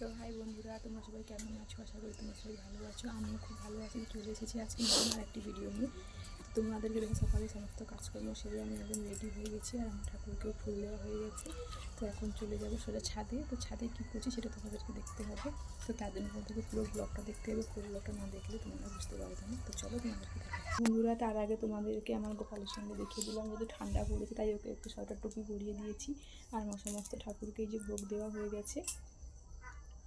তো হাই বন্ধুরা, তোমরা সবাই কেমন আছো? আশা করি তোমরা সবাই ভালো আছো। আমিও খুব ভালো আছি। চলে এসেছি আজকে আর একটি ভিডিও নিয়ে। তোমাদেরকে দেখে সকালে সমস্ত কাজকর্ম সেরে আমি একদম রেডি হয়ে গেছি আর আমার ঠাকুরকেও ফুল দেওয়া হয়ে গেছে। তো এখন চলে যাব সোজা ছাদে। তো ছাদে কী করছি সেটা তোমাদেরকে দেখতে হবে। তো তার জন্য পুরো ব্লগটা দেখতে হবে। পুরো ব্লগটা না দেখলে তোমরা বুঝতে পারবে না। তো চলো তোমাদেরকে বন্ধুরা, তার আগে তোমাদেরকে আমার গোপালের সঙ্গে দেখিয়ে দিলাম। যেহেতু ঠান্ডা পড়েছে, তাই ওকে একটু সোয়েটার টুপি পরিয়ে দিয়েছি। আর আমার সমস্ত ঠাকুরকে যে ভোগ দেওয়া হয়ে গেছে।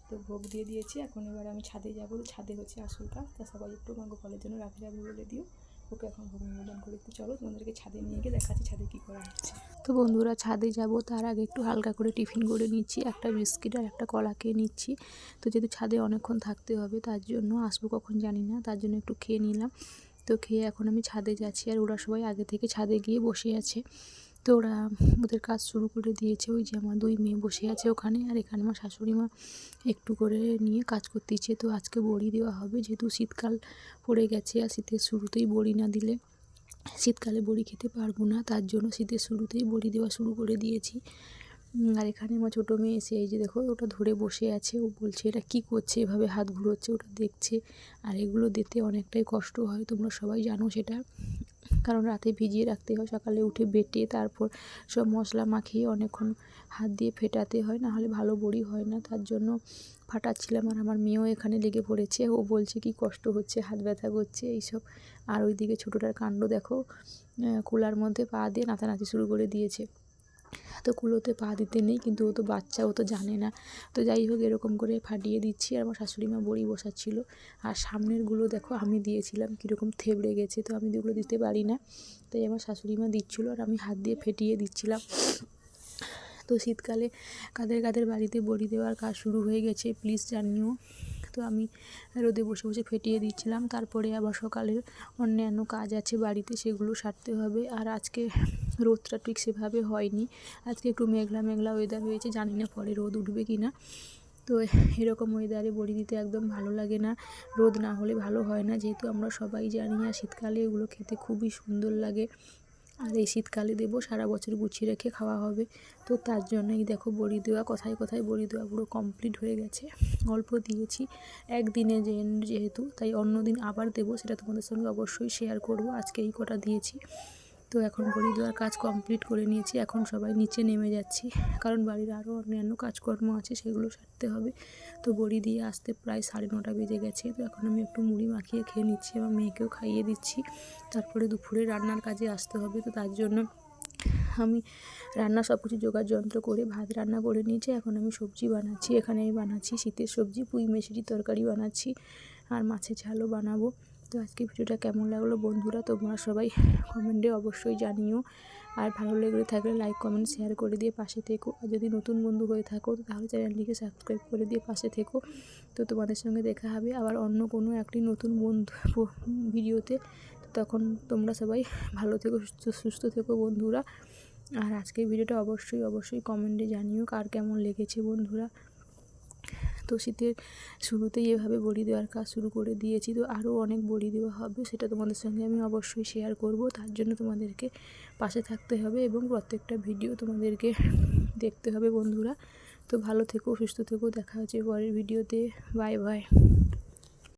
তো ভোগ দিয়ে দিয়েছি। এখন এবার আমি ছাদে যাব। ছাদে হচ্ছে আসল কাজ তা সবাই একটু আমার গোপালের জন্য রাখে যাবে বলে দিও। ওকে এখন ভোগ নিবেদন করে। একটু চলো তোমাদেরকে ছাদে নিয়ে গিয়ে দেখাচ্ছি ছাদে কী করা হচ্ছে। তো বন্ধুরা, ছাদে যাব। তার আগে একটু হালকা করে টিফিন করে নিচ্ছি। একটা বিস্কিট আর একটা কলা খেয়ে নিচ্ছি। তো যেহেতু ছাদে অনেকক্ষণ থাকতে হবে, তার জন্য আসব কখন জানি না। তার জন্য একটু খেয়ে নিলাম। তো খেয়ে এখন আমি ছাদে যাচ্ছি। আর ওরা সবাই আগে থেকে ছাদে গিয়ে বসে আছে। তো ওরা ওদের কাজ শুরু করে দিয়েছে। ওই যে আমার দুই মেয়ে বসে আছে ওখানে আর এখানে আমার শাশুড়ি মা একটু করে নিয়ে কাজ করতে ইচ্ছে তো আজকে বড়ি দেওয়া হবে। যেহেতু শীতকাল পড়ে গেছে আর শীতের শুরুতেই বড়ি না দিলে শীতকালে বড়ি খেতে পারব না। তার জন্য শীতের শুরুতেই বড়ি দেওয়া শুরু করে দিয়েছি। আর এখানে আমার ছোটো মেয়ে এসে এই যে দেখো, ওটা ধরে বসে আছে। ও বলছে, এটা কি করছে? এভাবে হাত ঘুরোচ্ছে, ওটা দেখছে। আর এগুলো দিতে অনেকটাই কষ্ট হয়, তোমরা সবাই জানো সেটা। কারণ রাতে ভিজিয়ে রাখতে হয়। সকালে উঠে বেটে তারপর সব মশলা মাখিয়ে অনেকক্ষণ হাত দিয়ে ফেটাতে হয়, না হলে ভালো বড়ি হয় না। তার জন্য ফাটাচ্ছিলাম আর আমার মেয়েও এখানে লেগে পড়েছে। ও বলছে, কি কষ্ট হচ্ছে, হাত ব্যথা করছে, এইসব। আর ওইদিকে ছোটোটার কাণ্ড দেখো কুলার মধ্যে পা দিয়ে নাচানাচি শুরু করে দিয়েছে। তো কুলোতে পা দিতে নেই, কিন্তু ও তো বাচ্চা, ও তো জানে না। তো যাই হোক, এরকম করে ফাটিয়ে দিচ্ছি আর আমার শাশুড়ি মা বড়ি বসাচ্ছিল। আর সামনেরগুলো দেখো, আমি দিয়েছিলাম, কীরকম থেবড়ে গেছে, তো আমি এগুলো দিতে পারি না। তাই আমার শাশুড়ি মা দিচ্ছিল আর আমি হাত দিয়ে ফেটিয়ে দিচ্ছিলাম। তো শীতকালে কাদের কাদের বাড়িতে বড়ি দেওয়ার কাজ শুরু হয়ে গেছে, প্লিজ জানিও। তো আমি রোদে বসে বসে ফেটিয়ে দিচ্ছিলাম। তারপরে আবার সকালের অন্যান্য কাজ আছে, বাড়িতে সেগুলো সারতে হবে। আর আজকে রোদটা ঠিক সেভাবে হয়নি। আজকে একটু মেঘলা মেঘলা ওয়েদার হয়েছে, জানি না পরে রোদ উঠবে কি না তো এরকম ওয়েদারে বড়ি দিতে একদম ভালো লাগে না। রোদ না হলে ভালো হয় না। যেহেতু আমরা সবাই জানি আর শীতকালে এগুলো খেতে খুবই সুন্দর লাগে। আর এই শীতকালে দেবো, সারা বছর গুছিয়ে রেখে খাওয়া হবে। তো তার জন্যই দেখো বড়ি দেওয়া, কথায় কথায় বড়ি দেওয়া পুরো কমপ্লিট হয়ে গেছে। অল্প দিয়েছি একদিনে যেহেতু, তাই অন্য দিন আবার দেবো, সেটা তোমাদের সঙ্গে অবশ্যই শেয়ার করব। আজকে এই কটা দিয়েছি। তো এখন বড়ি দেওয়ার কাজ কমপ্লিট করে নিয়েছি, এখন সবাই নিচে নেমে যাচ্ছি। কারণ বাড়ির আরও অন্যান্য কাজকর্ম আছে, সেগুলো সারতে হবে। তো বড়ি দিয়ে আসতে প্রায় সাড়ে নটা বেজে গেছে, তো এখন আমি একটু মুড়ি মাখিয়ে খেয়ে নিচ্ছি, আমার মেয়েকেও খাইয়ে দিচ্ছি। তারপরে দুপুরে রান্নার কাজে আসতে হবে, তো তার জন্য আমি রান্না সব কিছু জোগাড় যন্ত্র করে ভাত রান্না করে নিয়েছি, এখন আমি সবজি বানাচ্ছি। এখানে আমি বানাচ্ছি শীতের সবজি, পুঁই মেশরি তরকারি বানাচ্ছি, আর মাছের ঝালও বানাবো। তো আজকে ভিডিওটা কেমন লাগল বন্ধুরা, তোমরা সবাই কমেন্টে অবশ্যই জানিও। আর ভালো লেগে থাকলে লাইক, কমেন্ট, শেয়ার করে দিয়ে পাশে থেকো। আর যদি নতুন বন্ধু হয়ে থাকো তাহলে চ্যানেলটিকে সাবস্ক্রাইব করে দিয়ে পাশে থেকো। তো তোমাদের সঙ্গে দেখা হবে আবার অন্য কোনো একটি নতুন বন্ধু ভিডিওতে। তখন তোমরা সবাই ভালো থেকো সুস্থ থেকো বন্ধুরা। আর আজকের ভিডিওটা অবশ্যই অবশ্যই কমেন্টে জানিও কার কেমন লেগেছে বন্ধুরা। তো শীতের শুরুতেই এভাবে বড়ি দেওয়ার কাজ শুরু করে দিয়েছি। তো আরও অনেক বড়ি দেওয়া হবে, সেটা তোমাদের সঙ্গে আমি অবশ্যই শেয়ার করব। তার জন্য তোমাদেরকে পাশে থাকতে হবে এবং প্রত্যেকটা ভিডিও তোমাদেরকে দেখতে হবে বন্ধুরা। তো ভালো থেকো, সুস্থ থেকো, দেখা হচ্ছে পরের ভিডিওতে বাই বাই